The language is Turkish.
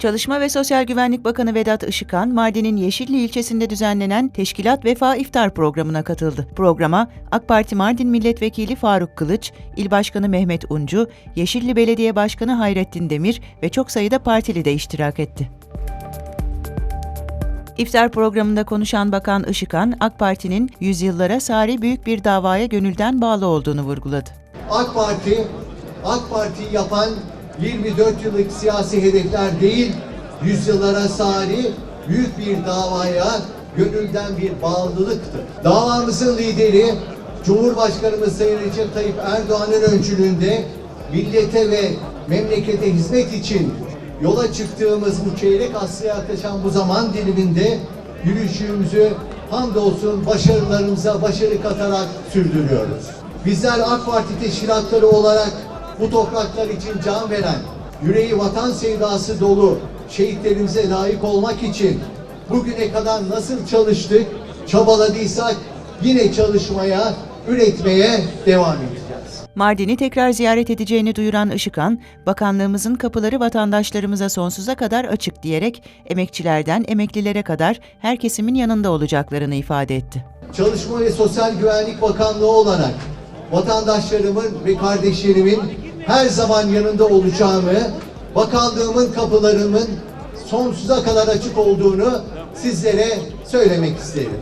Çalışma ve Sosyal Güvenlik Bakanı Vedat Işıkhan, Mardin'in Yeşilli ilçesinde düzenlenen Teşkilat Vefa İftar programına katıldı. Programa AK Parti Mardin Milletvekili Faruk Kılıç, İl Başkanı Mehmet Uncu, Yeşilli Belediye Başkanı Hayrettin Demir ve çok sayıda partili de iştirak etti. İftar programında konuşan Bakan Işıkhan, AK Parti'nin yüzyıllara sari büyük bir davaya gönülden bağlı olduğunu vurguladı. AK Parti, AK Parti yapan 24 yıllık siyasi hedefler değil, yüzyıllara sari büyük bir davaya gönülden bir bağlılıktır. Davamızın lideri Cumhurbaşkanımız Sayın Recep Tayyip Erdoğan'ın öncülüğünde millete ve memlekete hizmet için yola çıktığımız bu çeyrek asraya yaklaşan bu zaman diliminde yürüyüşümüzü hamdolsun başarılarımıza başarı katarak sürdürüyoruz. Bizler AK Parti teşkilatları olarak bu topraklar için can veren, yüreği vatan sevdası dolu şehitlerimize layık olmak için bugüne kadar nasıl çalıştık, çabaladıysak yine çalışmaya, üretmeye devam edeceğiz. Mardin'i tekrar ziyaret edeceğini duyuran Işıkhan, bakanlığımızın kapıları vatandaşlarımıza sonsuza kadar açık diyerek emekçilerden emeklilere kadar her kesimin yanında olacaklarını ifade etti. Çalışma ve Sosyal Güvenlik Bakanlığı olarak vatandaşlarımın ve kardeşlerimin her zaman yanında olacağımı, bakanlığımın kapılarımın sonsuza kadar açık olduğunu sizlere söylemek isterim.